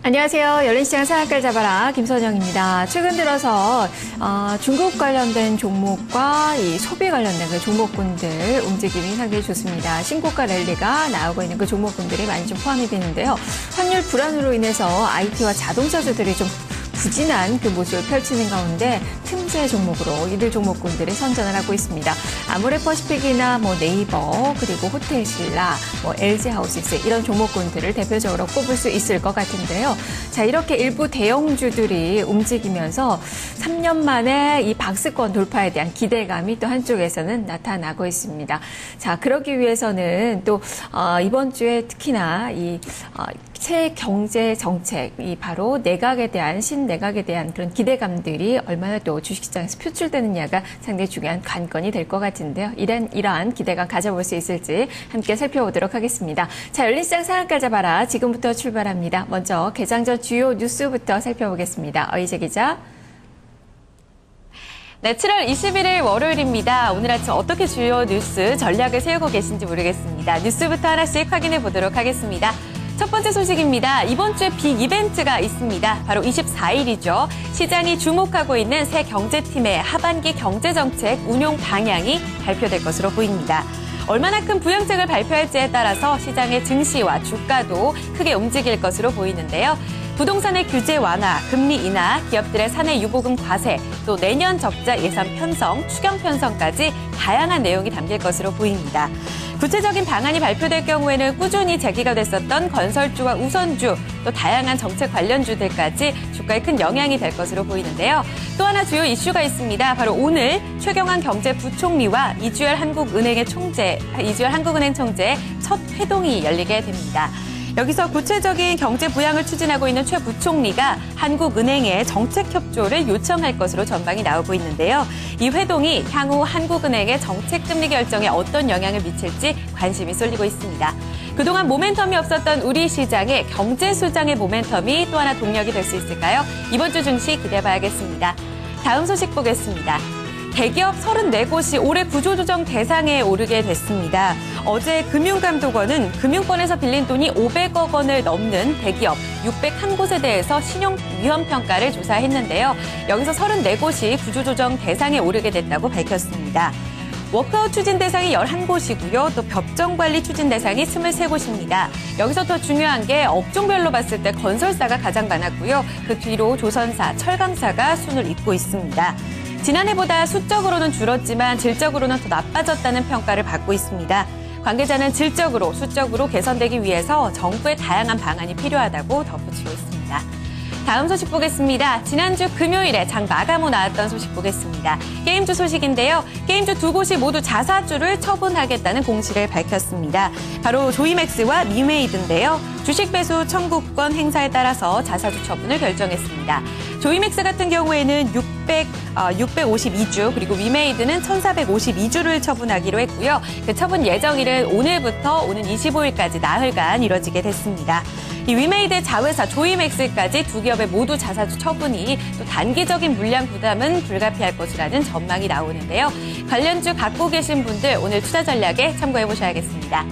안녕하세요. 열린시장 상한가를 잡아라 김선영입니다. 최근 들어서 어, 중국 관련된 종목과 이 소비 관련된 그 종목군들 움직임이 상당히 좋습니다. 신고가 랠리가 나오고 있는 그 종목군들이 많이 좀 포함이 되는데요. 환율 불안으로 인해서 IT와 자동차주들이 좀 부진한 그 모습을 펼치는 가운데 틈새 종목으로 이들 종목군들이 선전을 하고 있습니다. 아모레퍼시픽이나 뭐 네이버 그리고 호텔신라, 뭐 LG하우스스 이런 종목군들을 대표적으로 꼽을 수 있을 것 같은데요. 자 이렇게 일부 대형주들이 움직이면서 3년 만에 이 박스권 돌파에 대한 기대감이 또 한쪽에서는 나타나고 있습니다. 자 그러기 위해서는 또 어, 이번 주에 특히나 이 어, 새 경제 정책, 이 바로 내각에 대한 신내각에 대한 그런 기대감들이 얼마나 또 주식시장에서 표출되느냐가 상당히 중요한 관건이 될 것 같은데요. 이런 이러한 기대감 가져볼 수 있을지 함께 살펴보도록 하겠습니다. 자, 열린 시장 상한가 잡아라. 지금부터 출발합니다. 먼저 개장 전 주요 뉴스부터 살펴보겠습니다. 어이재 기자. 네, 7월 21일 월요일입니다. 오늘 아침 어떻게 주요 뉴스 전략을 세우고 계신지 모르겠습니다. 뉴스부터 하나씩 확인해 보도록 하겠습니다. 첫 번째 소식입니다. 이번 주에 빅 이벤트가 있습니다. 바로 24일이죠. 시장이 주목하고 있는 새 경제팀의 하반기 경제정책 운용 방향이 발표될 것으로 보입니다. 얼마나 큰 부양책을 발표할지에 따라서 시장의 증시와 주가도 크게 움직일 것으로 보이는데요. 부동산의 규제 완화, 금리 인하, 기업들의 사내 유보금 과세, 또 내년 적자 예산 편성, 추경 편성까지 다양한 내용이 담길 것으로 보입니다. 구체적인 방안이 발표될 경우에는 꾸준히 제기가 됐었던 건설주와 우선주, 또 다양한 정책 관련주들까지 주가에 큰 영향이 될 것으로 보이는데요. 또 하나 주요 이슈가 있습니다. 바로 오늘 최경환 경제부총리와 이주열 한국은행의 총재, 이주열 한국은행 총재 첫 회동이 열리게 됩니다. 여기서 구체적인 경제 부양을 추진하고 있는 최 부총리가 한국은행에 정책 협조를 요청할 것으로 전망이 나오고 있는데요. 이 회동이 향후 한국은행의 정책 금리 결정에 어떤 영향을 미칠지 관심이 쏠리고 있습니다. 그동안 모멘텀이 없었던 우리 시장의 경제 수장의 모멘텀이 또 하나 동력이 될 수 있을까요? 이번 주 증시 기대해 봐야겠습니다. 다음 소식 보겠습니다. 대기업 34곳이 올해 구조조정 대상에 오르게 됐습니다. 어제 금융감독원은 금융권에서 빌린 돈이 500억 원을 넘는 대기업 601곳에 대해서 신용 위험 평가를 조사했는데요. 여기서 34곳이 구조조정 대상에 오르게 됐다고 밝혔습니다. 워크아웃 추진 대상이 11곳이고요. 또 법정관리 추진 대상이 23곳입니다. 여기서 더 중요한 게 업종별로 봤을 때 건설사가 가장 많았고요. 그 뒤로 조선사, 철강사가 순을 잇고 있습니다. 지난해보다 수적으로는 줄었지만 질적으로는 더 나빠졌다는 평가를 받고 있습니다. 관계자는 질적으로, 수적으로 개선되기 위해서 정부의 다양한 방안이 필요하다고 덧붙이고 있습니다. 다음 소식 보겠습니다. 지난주 금요일에 장 마감 후 나왔던 소식 보겠습니다. 게임주 소식인데요. 게임주 두 곳이 모두 자사주를 처분하겠다는 공시를 밝혔습니다. 바로 조이맥스와 미메이드인데요. 주식 배수 청구권 행사에 따라서 자사주 처분을 결정했습니다. 조이맥스 같은 경우에는 600, 어, 652주 그리고 위메이드는 1452주를 처분하기로 했고요. 그 처분 예정일은 오늘부터 오는 25일까지 나흘간 이뤄지게 됐습니다. 이 위메이드 자회사 조이맥스까지 두 기업의 모두 자사주 처분이 또 단기적인 물량 부담은 불가피할 것이라는 전망이 나오는데요. 관련주 갖고 계신 분들 오늘 투자 전략에 참고해 보셔야겠습니다.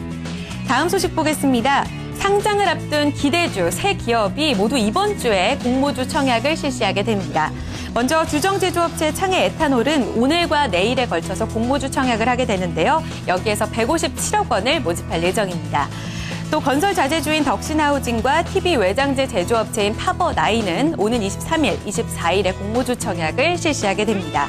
다음 소식 보겠습니다. 상장을 앞둔 기대주 세 기업이 모두 이번 주에 공모주 청약을 실시하게 됩니다. 먼저 주정제조업체 창해 에탄올은 오늘과 내일에 걸쳐서 공모주 청약을 하게 되는데요. 여기에서 157억 원을 모집할 예정입니다. 또 건설 자재주인 덕신하우징과 TV 외장재 제조업체인 파버나인은 오는 23일, 24일에 공모주 청약을 실시하게 됩니다.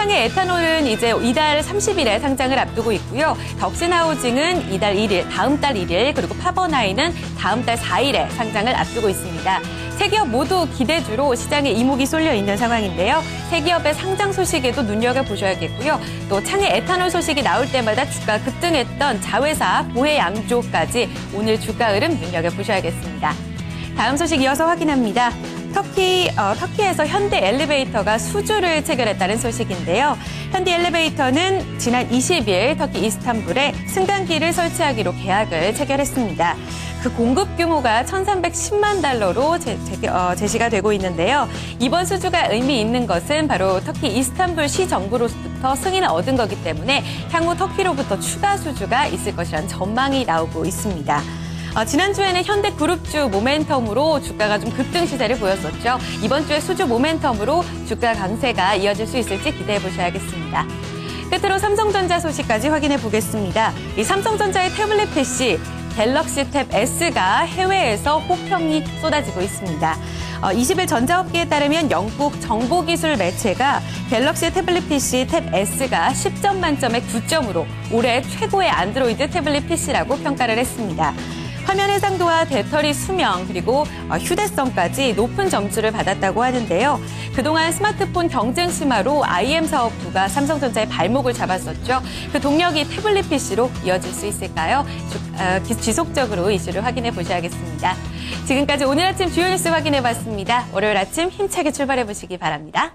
창의 에탄올은 이제 이달 30일에 상장을 앞두고 있고요. 덕신하우징은 이달 1일, 다음 달 1일, 그리고 파버나인은 다음 달 4일에 상장을 앞두고 있습니다. 세 기업 모두 기대주로 시장에 이목이 쏠려 있는 상황인데요. 세 기업의 상장 소식에도 눈여겨보셔야겠고요. 또 창의 에탄올 소식이 나올 때마다 주가 급등했던 자회사 보해양조까지 오늘 주가 흐름 눈여겨보셔야겠습니다. 다음 소식 이어서 확인합니다. 터키, 어, 터키에서 현대 엘리베이터가 수주를 체결했다는 소식인데요. 현대 엘리베이터는 지난 20일 터키 이스탄불에 승강기를 설치하기로 계약을 체결했습니다. 그 공급 규모가 1,310만 달러로 제, 제, 어, 제시가 되고 있는데요. 이번 수주가 의미 있는 것은 바로 터키 이스탄불 시 정부로부터 승인을 얻은 거기 때문에 향후 터키로부터 추가 수주가 있을 것이라는 전망이 나오고 있습니다. 어, 지난주에는 현대그룹주 모멘텀으로 주가가 좀 급등 시세를 보였었죠. 이번 주에 수주 모멘텀으로 주가 강세가 이어질 수 있을지 기대해 보셔야겠습니다. 끝으로 삼성전자 소식까지 확인해 보겠습니다. 이 삼성전자의 태블릿 PC 갤럭시 탭 S가 해외에서 호평이 쏟아지고 있습니다. 어, 20일 전자업계에 따르면 영국 정보기술 매체가 갤럭시 태블릿 PC 탭 S가 10점 만점에 9점으로 올해 최고의 안드로이드 태블릿 PC라고 평가를 했습니다. 화면 해상도와 배터리 수명 그리고 어, 휴대성까지 높은 점수를 받았다고 하는데요. 그동안 스마트폰 경쟁 심화로 IM 사업부가 삼성전자의 발목을 잡았었죠. 그 동력이 태블릿 PC로 이어질 수 있을까요? 주- 어, 기- 지속적으로 이슈를 확인해 보셔야겠습니다. 지금까지 오늘 아침 주요 뉴스 확인해 봤습니다. 월요일 아침 힘차게 출발해 보시기 바랍니다.